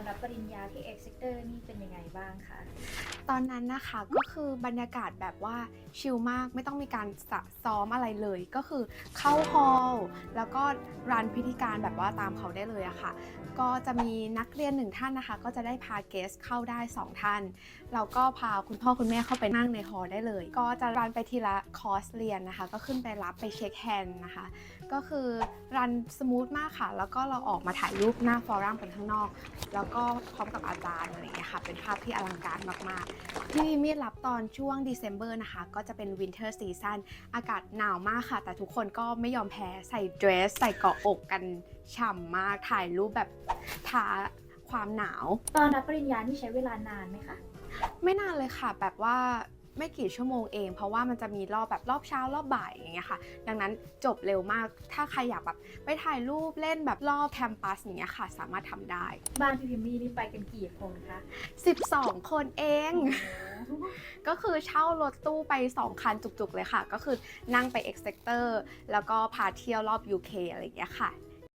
อนรับปริญญาที่ X Sector นี่เป็นยังไงบ้างคะ ตอนนั้นนะคะก็คือบรรยากาศแบบว่าชิลมากไม่ต้องมีการสะซ้อมอะไรเลย ก็คือเข้าฮอลแล้วก็รันพิธีการแบบว่าตามเขาได้เลยอะค่ะ ก็จะมีนักเรียนหนึ่งท่านนะคะ ก็จะได้พาเกสเข้าได้ 2 ท่านแล้วก็พาคุณพ่อคุณแม่เข้าไปนั่งในฮอลได้เลย ก็จะรันไปทีละคอร์สเรียนนะคะ ก็ขึ้นไปรับไปเช็คแฮนด์นะคะ ก็คือรันสมูทมากค่ะ แล้วก็เราออกมาถ่ายรูปหน้าฟอรัมกันข้างนอก แล้วก็พร้อมกับอาจารย์อะไรอย่างเงี้ยค่ะ เป็นภาพที่อลังการมากๆ ที่มีรับตอนช่วง December นะคะ ก็จะเป็น Winter Season อากาศหนาวมากค่ะ แต่ทุกคนก็ไม่ยอมแพ้ใส่เดรส ใส่เกาะอกกันฉ่ำมาก ถ่ายรูปแบบท้าความหนาว ตอนรับปริญญานี่ใช้เวลานานไหมคะ ไม่นานเลยค่ะแบบว่า ไม่กี่ชั่วโมงเอง เพราะว่ามันจะมีรอบแบบรอบเช้ารอบบ่ายอย่างเงี้ยค่ะ ดังนั้นจบเร็วมาก ถ้าใครอยากแบบไปถ่ายรูปเล่นแบบรอบแคมปัสอย่างเงี้ยค่ะ สามารถทำได้ บ้านพี่พิมมี่นี่ไปกันกี่คนคะ 12 คนเอง ก็คือเช่ารถตู้ไป 2 คันจุกๆเลยค่ะ ก็คือนั่งไป X Sector แล้วก็พาเที่ยวรอบ UK อะไรอย่างเงี้ยค่ะ